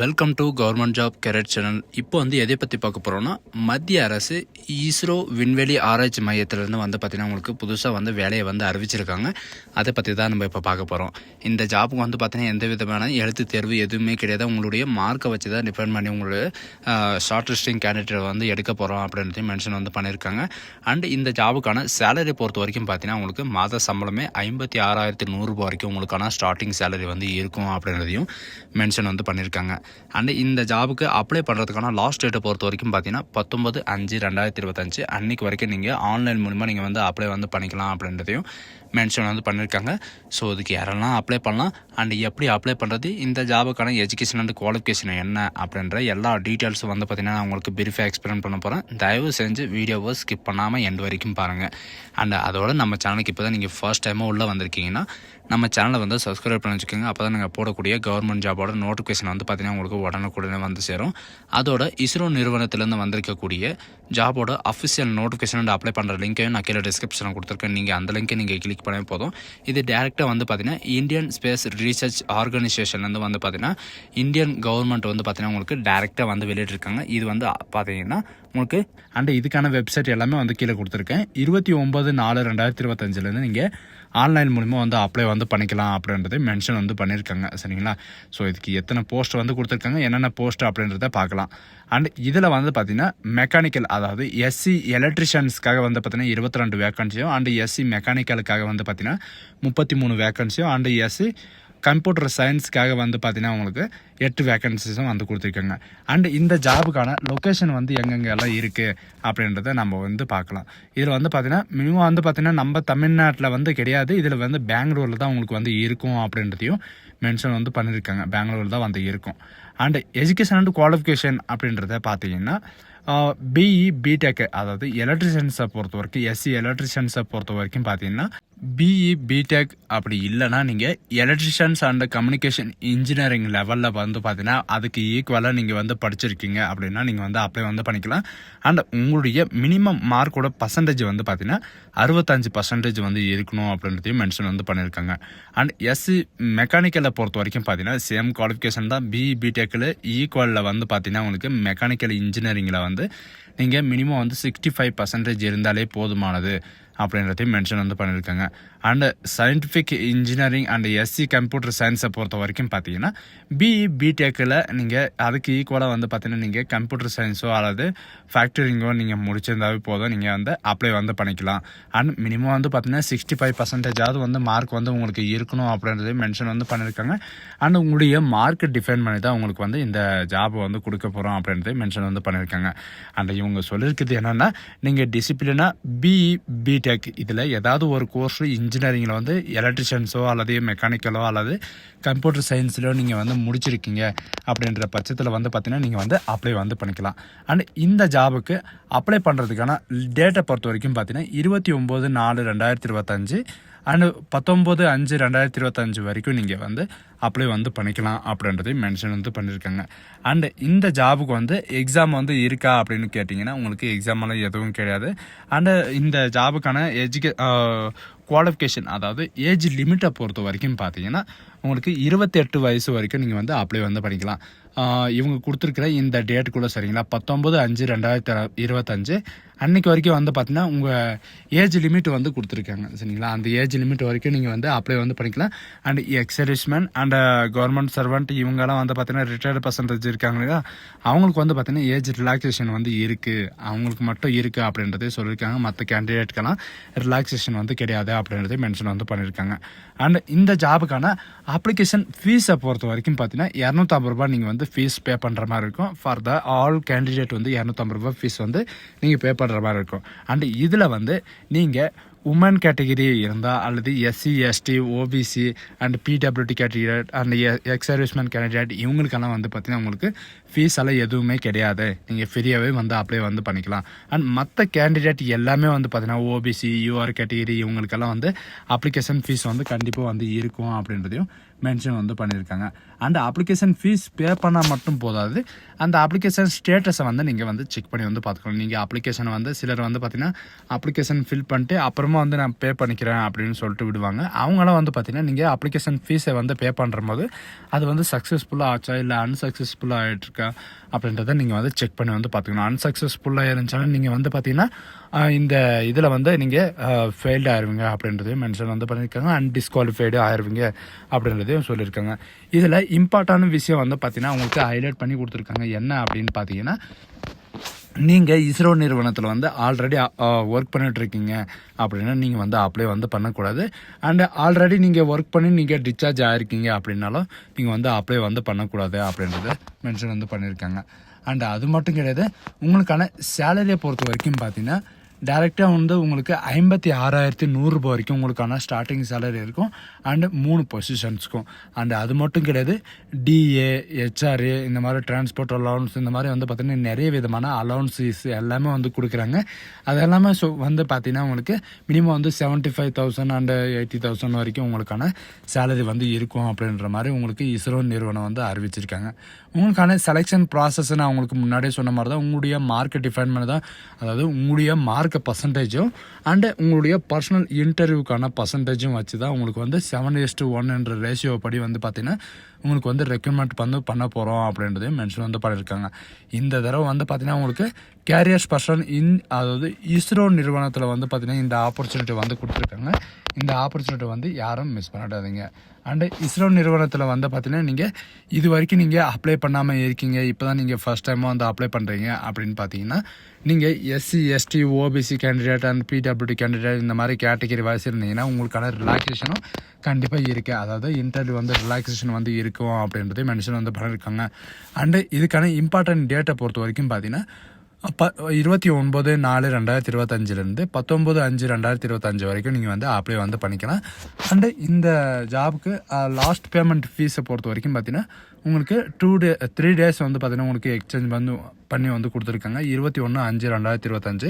Welcome to government job carrot channel இப்போ வந்து எதை பற்றி பார்க்க போகிறோம்னா மத்திய அரசு இஸ்ரோ விண்வெளி ஆராய்ச்சி மையத்திலேருந்து வந்து பார்த்திங்கன்னா உங்களுக்கு புதுசாக வந்து வேலையை வந்து அறிவிச்சிருக்காங்க. அதை பற்றி தான் நம்ம இப்போ பார்க்க போகிறோம் இந்த ஜாப்புக்கு வந்து பார்த்திங்கன்னா எந்த விதமான எழுத்து தேர்வு எதுவுமே கிடையாது. உங்களுடைய மார்க்கை வச்சு தான் டிபெண்ட் பண்ணி உங்களுடைய ஷார்ட் லிஸ்டிங் கேண்டிடேட் வந்து எடுக்க போகிறோம் அப்படின்றதையும் மென்ஷன் வந்து பண்ணியிருக்காங்க. அண்ட் இந்த ஜாபுக்கான சேலரி பொறுத்த வரைக்கும் பார்த்தீங்கன்னா உங்களுக்கு மாத சம்பளமே ஐம்பத்தி ஆறாயிரத்தி நூறுரூபா வரைக்கும் உங்களுக்கான ஸ்டார்டிங் சேலரி வந்து இருக்கும் அப்படின்றதையும் மென்ஷன் வந்து பண்ணியிருக்காங்க. அண்ட் இந்த ஜாபுக்கு அப்ளை பண்ணுறதுக்கான லாஸ்ட் டேட்டை பொறுத்த வரைக்கும் பார்த்தீங்கன்னா பத்தொம்பது அஞ்சு ரெண்டாயிரத்தி இருபத்தஞ்சு அன்னைக்கு வரைக்கும் நீங்கள் ஆன்லைன் மூலிமா நீங்கள் வந்து அப்ளை வந்து பண்ணிக்கலாம் அப்படின்றதையும் மென்ஷன் வந்து பண்ணியிருக்காங்க ஸோ இதுக்கு யாரெல்லாம் அப்ளை பண்ணலாம்? அண்ட் எப்படி அப்ளை பண்ணுறது இந்த ஜாபுக்கான எஜுகேஷன் அண்ட் குவாலிஃபிகேஷன் என்ன? அப்படின்ற எல்லா டீட்டெயில்ஸும் வந்து பார்த்தீங்கன்னா நான் உங்களுக்கு பிரீஃபாக எக்ஸ்பிளைன் பண்ண போகிறேன் தயவு செஞ்சு வீடியோவை ஸ்கிப் பண்ணாமல் எண்ட் வரைக்கும் பாருங்கள் அண்ட் அதோட நம்ம சேனலுக்கு இப்போ தான் நீங்கள் ஃபர்ஸ்ட் டைமாக உள்ளே வந்திருக்கீங்கன்னா நம்ம சேனலை வந்து சப்ஸ்கிரைப் பண்ணி வச்சுக்கோங்க. அப்போ தான் நாங்கள் போடக்கூடிய கவர்மெண்ட் ஜாபோட நோட்டிஃபிகேஷன் வந்து பார்த்தீங்கன்னா உங்களுக்கு உடனுக்குடனே வந்து சேரும். அதோட இஸ்ரோ நிறுவனத்திலேருந்து வந்திருக்கக்கூடிய ஜாபோட அஃபிஷியல் நோட்டிஃபிகேஷன் அப்ளை பண்ணுற லிங்க்கையும் நான் கீழே டிஸ்கிரிப்ஷனில் கொடுத்துருக்கேன். நீங்கள் அந்த லிங்கை நீங்கள் கிளிக் பண்ண போதும். இது டேரெக்டாக வந்து பார்த்தீங்கன்னா இந்தியன் ஸ்பேஸ் ரிசர்ச் ஆர்கனைசேஷன்லேருந்து வந்து பார்த்தீங்கன்னா இந்தியன் கவர்மெண்ட் வந்து பார்த்தீங்கன்னா உங்களுக்கு டேரெக்டாக வந்து வெளியிட்டிருக்காங்க. இது வந்து பார்த்தீங்கன்னா உங்களுக்கு அண்ட் இதுக்கான வெப்சைட் எல்லாமே வந்து கீழே கொடுத்துருக்கேன். இருபத்தி ஒம்பது நாலு ரெண்டாயிரத்தி இருபத்தஞ்சிலேருந்து நீங்கள் ஆன்லைன் மூலிமா வந்து அப்ளை வந்து பண்ணிக்கலாம் அப்படின்றத மென்ஷன் வந்து பண்ணியிருக்காங்க சரிங்களா? ஸோ இதுக்கு எத்தனை போஸ்ட் வந்து கொடுத்துருக்காங்க என்னென்ன போஸ்ட் அப்படின்றத பார்க்கலாம். அண்ட் இதில் வந்து பார்த்திங்கன்னா மெக்கானிக்கல் அதாவது எஸ்சி எலக்ட்ரிஷியன்ஸ்க்காக வந்து பார்த்தீங்கன்னா இருபத்தி ரெண்டு வேக்கன்சியும் அண்ட் எஸ்சி மெக்கானிக்கலுக்காக வந்து பார்த்திங்கன்னா முப்பத்தி மூணு வேக்கன்சியும் அண்டு எஸ்சி கம்ப்யூட்டர் சயின்ஸ்க்காக வந்து பார்த்தீங்கன்னா உங்களுக்கு எட்டு வேக்கன்சிஸும் வந்து கொடுத்துருக்காங்க. அண்ட் இந்த ஜாபுக்கான லொக்கேஷன் வந்து எங்கெங்கெல்லாம் இருக்குது அப்படின்றத நம்ம வந்து பார்க்கலாம். இதில் வந்து பார்த்தீங்கன்னா மினிமம் வந்து பார்த்தீங்கன்னா நம்ம தமிழ்நாட்டில் வந்து கிடையாது. இதில் வந்து பெங்களூரில் தான் உங்களுக்கு வந்து இருக்கும் அப்படின்றதையும் மென்ஷன் வந்து பண்ணியிருக்காங்க பெங்களூரில் தான் வந்து இருக்கும். அண்ட் எஜுகேஷன் அண்ட் குவாலிஃபிகேஷன் அப்படின்றத பார்த்தீங்கன்னா பிஇ பிடெக் அதாவது எலக்ட்ரிஷியன்ஸை பொறுத்த வரைக்கும் எஸ்சி எலக்ட்ரிஷியன்ஸை பொறுத்த வரைக்கும் பார்த்தீங்கன்னா பிஇ பிடெக் அப்படி இல்லைன்னா நீங்கள் எலக்ட்ரிஷியன்ஸ் அண்ட் கம்யூனிகேஷன் இன்ஜினியரிங் லெவலில் வந்து பார்த்தீங்கன்னா அதுக்கு ஈக்குவலாக நீங்கள் வந்து படிச்சிருக்கீங்க அப்படின்னா நீங்கள் வந்து அப்ளை வந்து பண்ணிக்கலாம். அண்ட் உங்களுடைய மினிமம் மார்க்கோட பர்சன்டேஜ் வந்து பார்த்தீங்கன்னா அறுபத்தஞ்சு பர்சன்டேஜ் வந்து இருக்கணும் அப்படின்றதையும் மென்ஷன் வந்து பண்ணியிருக்காங்க. அண்ட் எஸ்சி மெக்கானிக்கலை பொறுத்த வரைக்கும் பார்த்தீங்கன்னா சேம் குவாலிஃபிகேஷன் தான். பிஇ பிடெக்கில் ஈக்குவலில் வந்து பார்த்தீங்கன்னா உங்களுக்கு மெக்கானிக்கல் இன்ஜினியரிங்கில் வந்து நீங்கள் மினிமம் வந்து சிக்ஸ்டி ஃபைவ் பர்சன்டேஜ் இருந்தாலே போதுமானது. அப்படின்றதையும் மென்ஷன் வந்து பண்ணியிருக்காங்க. And scientific engineering and SC computer சயின்ஸை பொறுத்த வரைக்கும் பார்த்தீங்கன்னா பிஇ பிடெக்கில் நீங்கள் அதுக்கு ஈக்குவலாக வந்து பார்த்தீங்கன்னா நீங்கள் கம்ப்யூட்டர் சயின்ஸோ அல்லது ஃபேக்டரிங்கோ நீங்கள் முடிச்சிருந்தாவே போதும். நீங்கள் வந்து அப்ளை வந்து பண்ணிக்கலாம். அண்ட் மினிமம் வந்து பார்த்தீங்கன்னா சிக்ஸ்டி ஃபைவ் பர்சன்டேஜாவது வந்து மார்க் வந்து உங்களுக்கு இருக்கணும் அப்படின்றது மென்ஷன் வந்து பண்ணியிருக்காங்க. அண்ட் உங்களுடைய மார்க்கை டிஃபைன் பண்ணி தான் உங்களுக்கு வந்து இந்த ஜாப் வந்து கொடுக்க போகிறோம் அப்படின்றதையும் மென்ஷன் வந்து பண்ணியிருக்காங்க. அண்ட் இவங்க சொல்லியிருக்கிறது என்னென்னா நீங்கள் டிசிப்ளினாக பிஇ பிடெக் இதில் ஏதாவது ஒரு கோர்ஸ் இன்ஜினியரிங்கில் வந்து எலக்ட்ரிஷியன்ஸோ அல்லது மெக்கானிக்கலோ அல்லது கம்ப்யூட்டர் சயின்ஸ்லையோ நீங்கள் வந்து முடிச்சிருக்கீங்க அப்படின்ற பட்சத்தில் வந்து பார்த்திங்கன்னா நீங்கள் வந்து அப்ளை வந்து பண்ணிக்கலாம். அண்ட் இந்த ஜாபுக்கு அப்ளை பண்ணுறதுக்கான டேட்டை பொறுத்த வரைக்கும் பார்த்தீங்கன்னா இருபத்தி ஒம்பது நாலு ரெண்டாயிரத்தி இருபத்தஞ்சு அண்டு பத்தொம்போது அஞ்சு ரெண்டாயிரத்தி இருபத்தஞ்சு வரைக்கும் நீங்கள் வந்து அப்ளை வந்து பண்ணிக்கலாம் அப்படின்றதையும் மென்ஷன் வந்து பண்ணியிருக்காங்க அண்டு இந்த ஜாபுக்கு வந்து எக்ஸாம் வந்து இருக்கா அப்படின்னு கேட்டிங்கன்னா உங்களுக்கு எக்ஸாமெல்லாம் எதுவும் கிடையாது. அண்டு இந்த ஜாபுக்கான எஜுகே குவாலிஃபிகேஷன் அதாவது ஏஜ் லிமிட்டை பொறுத்த வரைக்கும் பார்த்தீங்கன்னா உங்களுக்கு இருபத்தெட்டு வயசு வரைக்கும் நீங்கள் வந்து அப்ளை வந்து பண்ணிக்கலாம். இவங்க கொடுத்துருக்குற இந்த டேட்டுக்குள்ளே சரிங்களா? பத்தொம்பது அஞ்சு ரெண்டாயிரத்தி இருபத்தஞ்சு அன்னைக்கு வரைக்கும் வந்து பார்த்தீங்கன்னா உங்கள் ஏஜ் லிமிட் வந்து கொடுத்துருக்காங்க. சரிங்களா? அந்த ஏஜ் லிமிட் வரைக்கும் நீங்கள் வந்து அப்ளை வந்து பண்ணிக்கலாம். And ex serviceman and government servant இவங்கெல்லாம் வந்து பார்த்தீங்கன்னா ரிட்டையர்டு பர்சன்டேஜ் இருக்காங்க இல்லையா? அவங்களுக்கு வந்து பார்த்தீங்கன்னா ஏஜ் ரிலாக்ஸேஷன் வந்து இருக்குது அவங்களுக்கு மட்டும் இருக்குது அப்படின்றதே சொல்லியிருக்காங்க. மற்ற கேண்டிடேட்க்கெல்லாம் ரிலாக்ஸேஷன் வந்து கிடையாது அப்படின்றதே மென்ஷன் வந்து பண்ணியிருக்காங்க. அண்ட் இந்த ஜாபுக்கான அப்ளிகேஷன் ஃபீஸை பொறுத்த வரைக்கும் பார்த்தீங்கன்னா இரநூத்தம்பது ரூபாய் நீங்கள் வந்து ஃபீஸ் பே பண்ணுற மாதிரி இருக்கும். ஃபார் த ஆல் கேண்டிடேட் வந்து இரநூத்தம்பது ரூபாய் ஃபீஸ் வந்து நீங்கள் பே பண்ணுற மாதிரி இருக்கும். அண்டு இதில் வந்து நீங்கள் உமன் கேட்டகிரி இருந்தால் அல்லது SC ST OBC and PWD candidate and ex serviceman candidate இவங்களுக்கெல்லாம் வந்து பார்த்திங்கன்னா உங்களுக்கு ஃபீஸ் எல்லாம் எதுவுமே கிடையாது. நீங்கள் ஃப்ரீயாகவே வந்து அப்ளை வந்து பண்ணிக்கலாம். அண்ட் மற்ற கேண்டிடேட் எல்லாமே வந்து பார்த்திங்கன்னா ஓபிசி யூஆர் கேட்டகிரி இவங்களுக்கெல்லாம் வந்து அப்ளிகேஷன் ஃபீஸ் வந்து கண்டிப்பாக வந்து இருக்கும் அப்படின்றதையும் மென்ஷன் வந்து பண்ணியிருக்காங்க. அந்த அப்ளிகேஷன் ஃபீஸ் பே பண்ணால் மட்டும் போதாது. அந்த அப்ளிகேஷன் ஸ்டேட்டஸை வந்து நீங்கள் வந்து செக் பண்ணி வந்து பார்த்துக்கணும். நீங்கள் அப்ளிகேஷனை வந்து சிலர் வந்து பார்த்தீங்கன்னா அப்ளிகேஷன் ஃபில் பண்ணிட்டு அப்புறமா வந்து நான் பே பண்ணிக்கிறேன் அப்படின்னு சொல்லிட்டு விடுவாங்க. அவங்களாம் வந்து பார்த்தீங்கன்னா நீங்கள் அப்ளிகேஷன் ஃபீஸை வந்து பே பண்ணுற போது அது வந்து சக்ஸஸ்ஃபுல்லாக ஆச்சா இல்லை அன்சக்ஸஸ்ஃபுல்லாக ஆகிட்டுருக்கா அப்படின்றத நீங்கள் வந்து செக் பண்ணி வந்து பார்த்துக்கணும். அன்சக்ஸஸ்ஃபுல்லாக இருந்துச்சாலும் நீங்கள் வந்து பார்த்தீங்கன்னா இந்த இதில் வந்து நீங்கள் ஃபெயில்டு ஆயிடுவீங்க அப்படின்றதையும் மென்ஷன் வந்து பண்ணியிருக்காங்க. அன்டிஸ்குவாலிஃபைடு ஆயிருவீங்க அப்படின்றதையும் சொல்லியிருக்காங்க. இதில் இம்பார்ட்டான விஷயம் வந்து பார்த்தீங்கன்னா உங்களுக்கு ஹைலைட் பண்ணி கொடுத்துருக்காங்க. என்ன அப்படின்னு பார்த்தீங்கன்னா நீங்கள் இஸ்ரோ நிறுவனத்தில் வந்து ஆல்ரெடி ஒர்க் பண்ணிகிட்ருக்கீங்க அப்படின்னா நீங்கள் வந்து அப்ளை வந்து பண்ணக்கூடாது. அண்ட் ஆல்ரெடி நீங்கள் ஒர்க் பண்ணி நீங்கள் டிஸ்சார்ஜ் ஆகிருக்கீங்க அப்படின்னாலும் நீங்கள் வந்து அப்ளை வந்து பண்ணக்கூடாது அப்படின்றத மென்ஷன் வந்து பண்ணியிருக்காங்க அண்ட் அது மட்டும் கிடையாது உங்களுக்கான சேலரியை பொறுத்த வரைக்கும் பார்த்தீங்கன்னா டேரெக்டாக வந்து உங்களுக்கு ஐம்பத்தி ஆறாயிரத்தி நூறுரூபா வரைக்கும் உங்களுக்கான ஸ்டார்டிங் சேலரி இருக்கும். அண்டு மூணு பொசிஷன்ஸ்க்கும் அண்டு அது மட்டும் கிடையாது டிஏ ஹெச்ஆர்ஏ இந்த மாதிரி டிரான்ஸ்போர்ட் அலவுன்ஸ் இந்த மாதிரி வந்து பார்த்திங்கன்னா நிறைய விதமான அலவுன்ஸஸ் எல்லாமே வந்து கொடுக்குறாங்க. அது எல்லாமே ஸோ வந்து பார்த்திங்கன்னா உங்களுக்கு மினிமம் வந்து seventy five thousand and eighty thousand வரைக்கும் உங்களுக்கான சேலரி வந்து இருக்கும் அப்படின்ற மாதிரி உங்களுக்கு இஸ்ரோ நிறுவனம் வந்து அறிவிச்சிருக்காங்க. உங்களுக்கான செலெக்ஷன் ப்ராசஸ் நான் உங்களுக்கு முன்னாடியே சொன்ன மாதிரி தான் உங்களுடைய மார்க்கை டிஃபைன் பண்ணி தான் அதாவது உங்களுடைய மார்க் பர்சன்டேஜும் அண்டு உங்களுடைய பர்சனல் இன்டர்வியூக்கான பர்சன்டேஜும் வச்சு தான் உங்களுக்கு வந்து செவன் இஸ் டு ஒன் என்ற ரேஷியோ படி வந்து பார்த்தீங்கன்னா உங்களுக்கு வந்து ரெக்ரூட்மெண்ட் வந்து பண்ண போகிறோம் அப்படின்றதையும் மென்ஷன் வந்து பண்ணியிருக்காங்க இந்த தடவை வந்து பார்த்தீங்கன்னா உங்களுக்கு கேரியர்ஸ் பர்சன் இன் அதாவது இஸ்ரோ நிறுவனத்தில் வந்து பார்த்தீங்கன்னா இந்த ஆப்பர்ச்சுனிட்டி வந்து கொடுத்துருக்காங்க. இந்த ஆப்பர்ச்சுனிட்டி வந்து யாரும் மிஸ் பண்ணிடாதீங்க. அண்டு இஸ்ரோ நிறுவனத்தில் வந்து பார்த்தீங்கன்னா நீங்கள் இது வரைக்கும் நீங்கள் அப்ளை பண்ணாமல் இருக்கீங்க. இப்போ தான் நீங்கள் ஃபஸ்ட் டைமாக வந்து அப்ளை பண்ணுறீங்க அப்படின்னு பார்த்தீங்கன்னா நீங்கள் SC ST OBC candidate and PWD candidate இந்த மாதிரி கேட்டகரி வாய்ஸ் இருந்தீங்கன்னா உங்களுக்கான ரிலாக்ஸேஷனும் கண்டிப்பாக இருக்குது அதாவது இன்டர்வியூ வந்து ரிலாக்ஸேஷன் வந்து இருக்குது இருக்கும் அப்படின்றதையும் மென்ஷன் வந்து பண்ணியிருக்காங்க. அண்டு இதுக்கான இம்பார்ட்டன்ட் டேட்டை பொறுத்த வரைக்கும் பார்த்தீங்கன்னா ப இருபத்தி ஒன்பது நாலு ரெண்டாயிரத்தி இருபத்தஞ்சிலேருந்து பத்தொம்பது அஞ்சு ரெண்டாயிரத்தி இருபத்தஞ்சு வரைக்கும் நீங்கள் வந்து அப்ளை வந்து பண்ணிக்கலாம். அண்டு இந்த ஜாபுக்கு லாஸ்ட் பேமெண்ட் ஃபீஸை பொறுத்த வரைக்கும் பார்த்தீங்கன்னா உங்களுக்கு டூ டே த்ரீ டேஸ் வந்து பார்த்தீங்கன்னா உங்களுக்கு எக்ஸ்சேஞ்ச் வந்து பண்ணி வந்து கொடுத்துருக்காங்க. இருபத்தி ஒன்று அஞ்சு ரெண்டாயிரத்தி இருபத்தஞ்சு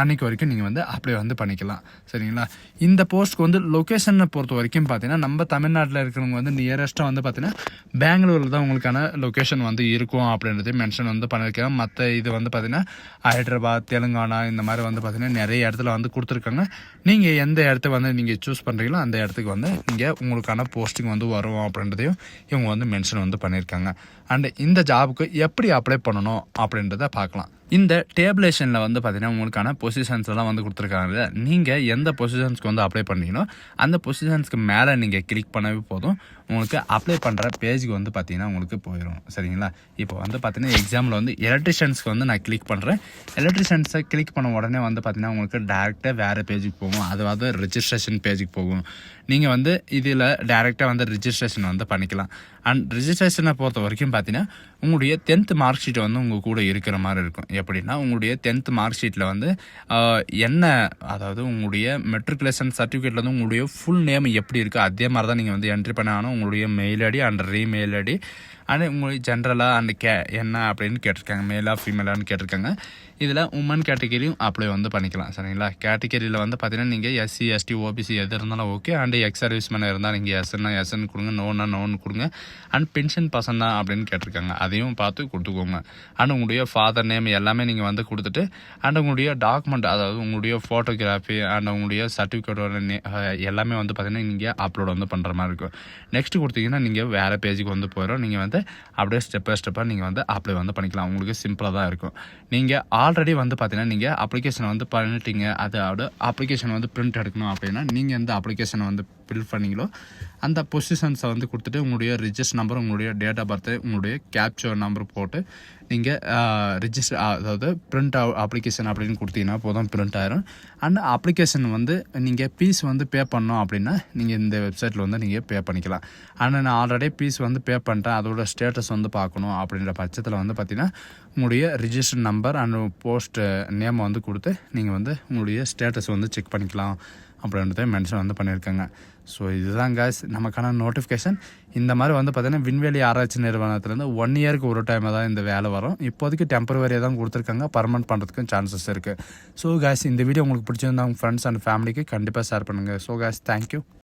அன்றைக்கு வரைக்கும் நீங்கள் வந்து அப்ளை வந்து பண்ணிக்கலாம். சரிங்களா? இந்த போஸ்ட்க்கு வந்து லொக்கேஷனை பொறுத்த வரைக்கும் பார்த்தீங்கன்னா நம்ம தமிழ்நாட்டில் இருக்கிறவங்க வந்து நியரஸ்ட்டாக வந்து பார்த்தீங்கன்னா பெங்களூரில் தான் உங்களுக்கான லொக்கேஷன் வந்து இருக்கும் அப்படின்றதே மென்ஷன் வந்து பண்ணியிருக்காங்க மற்ற இது வந்து பார்த்தீங்கன்னா ஹைதராபாத் தெலுங்கானா இந்த மாதிரி வந்து பார்த்தீங்கன்னா நிறைய இடத்துல வந்து கொடுத்துருக்காங்க. நீங்கள் எந்த இடத்த வந்து நீங்கள் சூஸ் பண்ணுறீங்களோ அந்த இடத்துக்கு வந்து நீங்கள் உங்களுக்கான போஸ்டிங் வந்து வரும் அப்படின்றதையும் இவங்க வந்து மென்ஷன் வந்து பண்ணியிருக்காங்க. அண்ட் இந்த ஜாபுக்கு எப்படி அப்ளை பண்ணணும் அப்படின்றத பார்க்கலாம். இந்த டேபிளேஷனில் வந்து பார்த்தீங்கன்னா உங்களுக்கான பொசிஷன்ஸ் எல்லாம் வந்து கொடுத்துருக்காங்க நீங்கள் எந்த பொசிஷன்ஸ்க்கு வந்து அப்ளை பண்ணீங்களோ அந்த பொசிஷன்ஸ்க்கு மேலே நீங்கள் கிளிக் பண்ணவே போதும். உங்களுக்கு அப்ளை பண்ணுற பேஜுக்கு வந்து பார்த்தீங்கன்னா உங்களுக்கு போயிடும் சரிங்களா? இப்போ வந்து பார்த்தீங்கன்னா எக்ஸாம்பிள் வந்து எலக்ட்ரிஷியன்ஸ்க்கு வந்து நான் கிளிக் பண்ணுறேன் எலக்ட்ரிஷியன்ஸை கிளிக் பண்ண உடனே வந்து பார்த்தீங்கன்னா உங்களுக்கு டேரெக்டாக வேறு பேஜுக்கு போகும். அது வந்து ரிஜிஸ்ட்ரேஷன் பேஜுக்கு போகும். நீங்கள் வந்து இதில் டேரெக்டாக வந்து ரிஜிஸ்ட்ரேஷன் வந்து பண்ணிக்கலாம். அண்ட் ரிஜிஸ்ட்ரேஷனை பொறுத்த வரைக்கும் பார்த்தீங்கன்னா உங்களுடைய டென்த்து மார்க் ஷீட் வந்து உங்கள் கூட இருக்கிற மாதிரி இருக்கும். எப்படின்னா உங்களுடைய டென்த்து மார்க் ஷீட்டில் வந்து என்ன அதாவது உங்களுடைய மெட்ரிகுலேஷன் சர்டிஃபிகேட்டில் வந்து உங்களுடைய ஃபுல் நேம் எப்படி இருக்கோ அதே மாதிரி தான் நீங்கள் வந்து என்ட்ரி பண்ண உங்களுடைய mail ID and remail ID and உங்களுக்கு ஜென்ரலாக அந்த கே என்ன அப்படின்னு கேட்டிருக்காங்க. மேலா ஃபீமேலான்னு கேட்டிருக்காங்க. இதில் உமன் கேட்டகரியும் அப்ளை வந்து பண்ணிக்கலாம். சரிங்களா? கேட்டகரியில் வந்து பார்த்தீங்கன்னா நீங்கள் எஸ்சி எஸ்டி ஓபிசி எது இருந்தாலும் okay and ex service serviceman இருந்தால் நீங்கள் எஸ்என்னா எஸ்என்னு கொடுங்க. நோன்னா நோன்னு கொடுங்க. அண்ட் பென்ஷன் பசந்தா அப்படின்னு கேட்டிருக்காங்க. அதையும் பார்த்து கொடுத்துக்கோங்க. அண்ட் உங்களுடைய ஃபாதர் நேம் எல்லாமே நீங்கள் வந்து கொடுத்துட்டு அண்ட் உங்களுடைய டாக்குமெண்ட் அதாவது உங்களுடைய ஃபோட்டோகிராஃபி அண்ட் உங்களுடைய சர்டிஃபிகேட்டோட எல்லாமே வந்து பார்த்தீங்கன்னா நீங்கள் அப்லோட் வந்து பண்ணுற மாதிரி இருக்கும். நெக்ஸ்ட் கொடுத்தீங்கன்னா நீங்கள் வேறு பேஜுக்கு வந்து போயிடும் நீங்கள் வந்து அப்படியே ஸ்டெப் பை ஸ்டெப்பாக நீங்கள் வந்து அப்ளை வந்து பண்ணிக்கலாம். உங்களுக்கு சிம்பிளாக தான் இருக்கும். நீங்கள் ஆல்ரெடி வந்து பார்த்தீங்கன்னா நீங்கள் அப்ளிகேஷன் வந்து பண்ணிட்டீங்க. அதோட அப்ளிகேஷன் வந்து பிரிண்ட் எடுக்கணும் அப்படின்னா நீங்கள் எந்த அப்ளிகேஷனை வந்து ஃபில் பண்ணீங்களோ அந்த பொசிஷன்ஸை வந்து கொடுத்துட்டு உங்களுடைய ரிஜிஸ்டர் நம்பர் உங்களுடைய டேட் ஆஃப் பர்த் உங்களுடைய கேப்சர் நம்பர் போட்டு நீங்கள் ரிஜிஸ்டர் அதாவது பிரிண்ட் அப்ளிகேஷன் அப்படின்னு கொடுத்தீங்கன்னா போதும் பிரிண்ட் ஆயிரும். அண்ட் அப்ளிகேஷன் வந்து நீங்கள் ஃபீஸ் வந்து பே பண்ணோம் அப்படின்னா நீங்கள் இந்த வெப்சைட்டில் வந்து நீங்கள் பே பண்ணிக்கலாம். ஆனால் நான் ஆல்ரெடி ஃபீஸ் வந்து பே பண்ணிட்டேன் அதோட ஸ்டேட்டஸ் வந்து பார்க்கணும் அப்படின்ற பட்சத்தில் வந்து பார்த்திங்கன்னா உங்களுடைய ரிஜிஸ்டர் நம்பர் அண்ட் போஸ்ட் நேமை வந்து கொடுத்து நீங்கள் வந்து உங்களுடைய ஸ்டேட்டஸ் வந்து செக் பண்ணிக்கலாம் அப்படின்றத மென்ஷன் வந்து பண்ணியிருக்காங்க. ஸோ இதுதான் கேஸ் நமக்கான நோட்டிஃபிகேஷன் இந்த மாதிரி வந்து பார்த்தீங்கன்னா விண்வெளி ஆராய்ச்சி நிறுவனத்துலேருந்து ஒன் இயருக்கு ஒரு டைம் தான் இந்த வேலை வரும். இப்போதைக்கு டெம்பரவரியாக தான் கொடுத்துருக்காங்க. பர்மனெண்ட் பண்ணுறதுக்கும் சான்சஸ் இருக்குது ஸோ கேஸ் இந்த வீடியோ உங்களுக்கு பிடிச்சிருந்தா உங்கள் ஃப்ரெண்ட்ஸ் அண்ட் ஃபேமிலிக்கு கண்டிப்பாக ஷேர் பண்ணுங்கள் ஸோ கேஸ் தேங்க்யூ